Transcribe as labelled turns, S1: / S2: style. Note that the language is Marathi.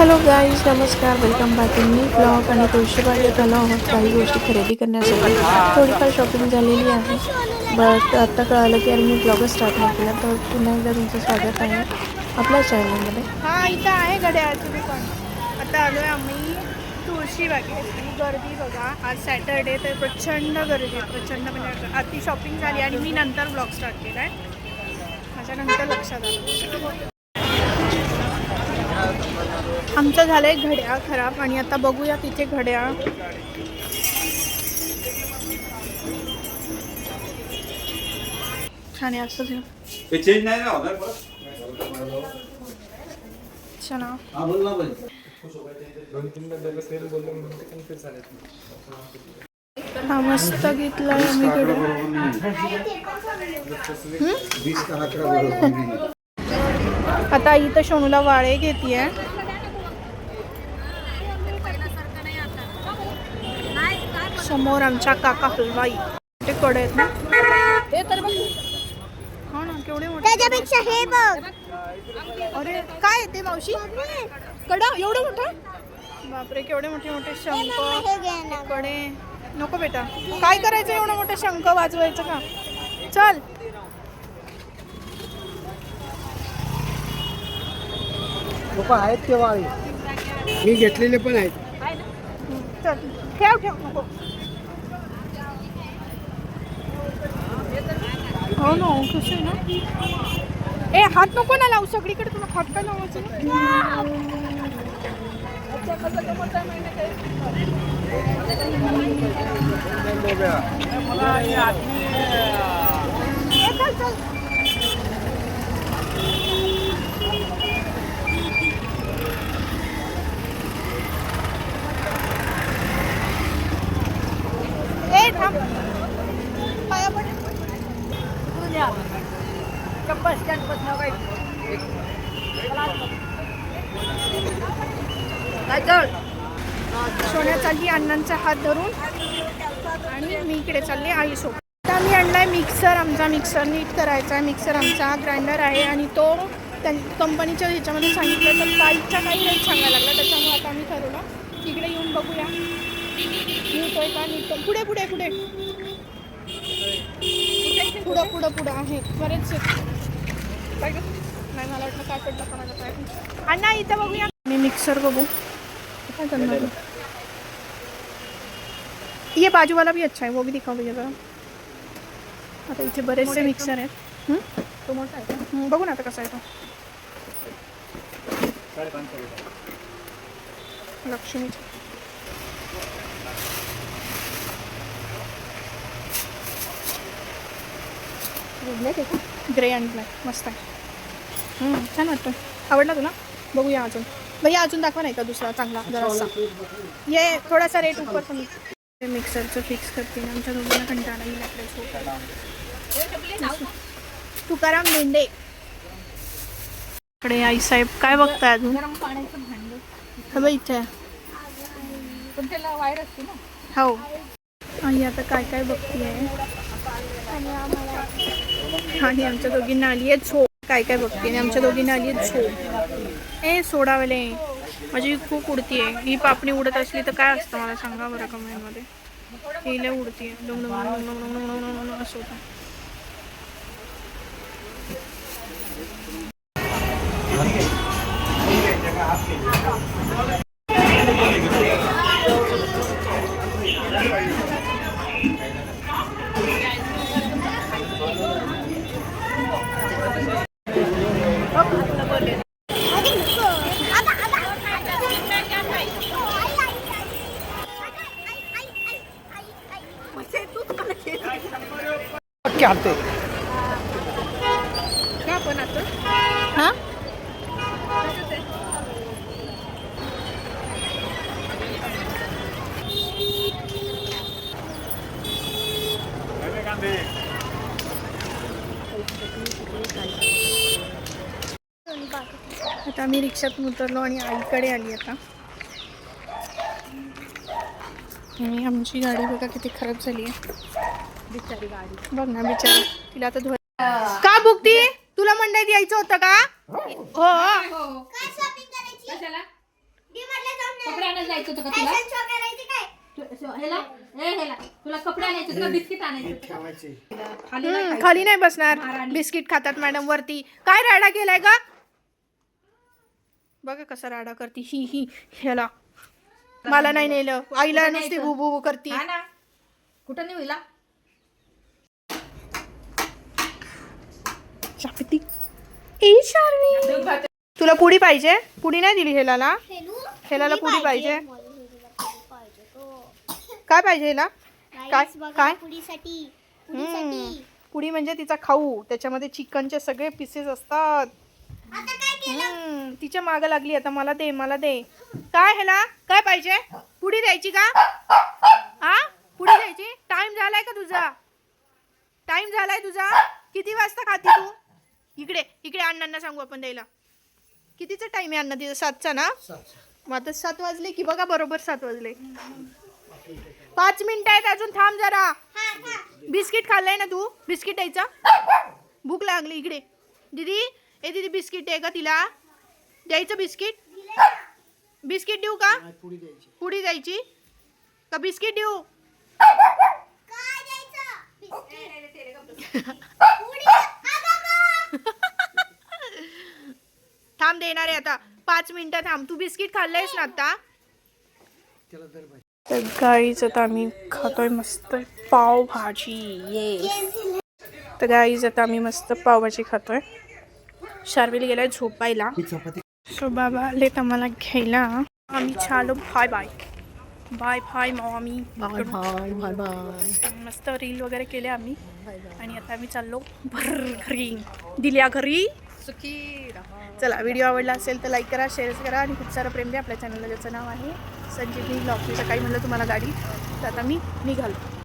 S1: हॅलो गाईज नमस्कार welcome back in me blog आणि तुळशीबागेत आलो आहोत काही गोष्टी खरेदी करण्यासाठी. थोडीफार शॉपिंग झालेली आहे. बट आत्ता कळालं की अरे मी ब्लॉग स्टार्ट नाही केला तर पुन्हा एकदा तुमचं स्वागत आहे आपल्या चॅनलमध्ये
S2: हां इथं आहे घड्याळाचं दुकान आता आलोय आम्ही तुळशी बागेत. आणि गर्दी बघा आज सॅटरडे तर प्रचंड गर्दी आहे. प्रचंड म्हणजे अति शॉपिंग झाली आणि मी नंतर ब्लॉग स्टार्ट केला आहे माझ्यानंतर लक्षात आलं. आमचं झालं आहे घड्याळ खराब आणि आता बघूया तिथे घड्याळ. छान आहे असं
S3: चेंज नाही
S2: छान
S3: हा
S2: मस्त
S3: घेतला
S2: आता आई तर सोनूला वाळे घेते समोर आमच्या काका हलवाई. ते कडे आहेत ना. ते तर बघ. हो ना केवढे मोठे.
S4: त्याच्यापेक्षा हे बघ.
S2: अरे काय येते मावशी? कडा एवढं मोठं? बापरे केवढे मोठे मोठे शंख.
S4: हे ना.
S2: कडे. नको बेटा. काय करायचं एवढं मोठं शंख वाजवायचं का? चल.
S5: आहेत ते वाळे मी घेतलेले पण आहेत.
S2: चल. ठेव ठेव नको. हो ना कसं आहे ना ए हात नको ना लावू सगळीकडे तुला हात काय लावायचं ना? ए, चल, चल. ए थांब पाया पड सोन्या चालली अण्णांचा हात धरून. आणि मी इकडे चालले आईसोबत आता मी आणलाय मिक्सर आमचा मिक्सर नीट करायचा आहे. मिक्सर आमचा ग्राइंडर आहे आणि तो त्यां कंपनीच्या ह्याच्यामध्ये सांगितलं तर काहीच्या काही रेट सांगायला लागला. त्याच्यामुळे आता आम्ही ठरवलं इकडे येऊन बघूया. नीट का? नीट पुढे पुढे पुढे. पुढं पुढं पुढं आहे. बरेच नाही मला वाटलं काय पडलं पण आता अण्णा इथं बघूया. मी मिक्सर बघू. ये बाजू वाला भी अच्छा है वो भी दिखाओ भैया जरा। आता इथे बरेचसे मिक्सर आहेत हं? हं, बघू ना आता कसा आहे तो। लक्ष्मीचा। ग्रे आणि ब्लॅक मस्त आहे. छान वाटतं आवडला तुला? बघूया अजून. भैया अजून दाखवा नाही का दुसरा चांगला जरासा. ये थोडासा रेट ऊपर कमी मिक्सरचं फिक्स करते ना आमच्या दोघांना कंटाळा येईल आपल्या झोपायला तुकाराम मेंढे. इकडे आई साहेब काय बघताय अजून? हा इथे. हो. आई आता काय काय बघतीये? आणि आमच्या दोघींना आली आहे झोप. काय काय बघते आणि आमच्या दोघींना आली आहे झोप. ए सोडावेले. माझी खूप उडती आहे. ही पापणी उडत असली तर काय असतं मला सांगा बरं कमेंटमध्ये ही लय उडती आहे. असं होतं.
S5: नक्की आणते
S2: का पण आता? हां? आता आम्ही रिक्षातून उतरलो आणि आईकडे आली आता. आणि आमची गाडी बघा किती खराब झाली आहे. बिचारी गाडी. बघ ना बिचारी तिला आता धुवा का भुकती? तुला मंडईत यायचं होतं का? हो.
S6: जायचं होतं का तुला? तु- हेला ए हेला तुला कपडे आणायचे होते का? बिस्किट आणायचे होते?
S5: ठेवायचे.
S6: खाली नाही
S2: हम्म,
S6: खायचं.
S2: खाली नाही बसणार. बिस्किट खातात मॅडम वरती. काय राडा केलाय का बघा कसा राडा करती. ही ही ह्याला. मला नाही नेलं. आईला नुसती? भू भू करती.
S6: हा ना. कुठं नाही होईला
S2: ए शार्वी तुला पुडी पाहिजे? पुडी नाही दिली हेलाला? हेलाला पुडी पाहिजे? काय पाहिजे हेला? काय? काय. पुडी म्हणजे तिचा खाऊ. त्याच्यामध्ये चिकनचे सगळे पीसेस असतात. हम्म, तिच्या मागं लागली आता. मला दे मला दे. काय ह्याला काय पाहिजे? पुडी द्यायची का? हा पुडी द्यायची? टाइम झालाय का तुझा? टाइम झालाय तुझा? किती वाजता खाती तू? इकडे इकडे अण्णांना सांगू आपण द्यायला. कितीचा टाइम आहे अण्णा? तिचा सातचा ना? मग आता सात वाजले की बघा बरोबर सात वाजले. पाच मिनिटं आहेत अजून थांब जरा. बिस्किट खाल्लंय ना तू? बिस्किट द्यायचं? भूक लागली इकडे. दीदी ए दीदी बिस्किट आहे का तिला? द्यायचं बिस्किट? बिस्किट देऊ का?
S5: पुडी द्यायची.
S2: का बिस्किट देऊ? थांब देणार आहे आता. पाच मिनिटं थांब. तू बिस्किट खाल्लंयस ना आता? तर गाईज आता आम्ही खातोय मस्त पावभाजी. ये तर गाईज आता आम्ही मस्त पावभाजी खातोय. शार्विल गेलाय झोपायला. सो बाबा आलेत आम्हाला घ्यायला. आम्ही छालो. Bye bye bye bye mommy
S6: bye bye bye bye
S2: मस्त रील वगैरे केले आम्ही. आणि आता आम्ही चाललो. भर घरी दिल्या घरी.
S6: सुखी
S2: चला व्हिडिओ आवडला असेल तर लाईक करा शेअर करा आणि खूप सारं प्रेम द्या. आपल्या चॅनलला ज्याचं नाव आहे संजीवनी ब्लॉग मी सकाळी म्हणलं तुम्हाला गाडी तर आता मी निघालो.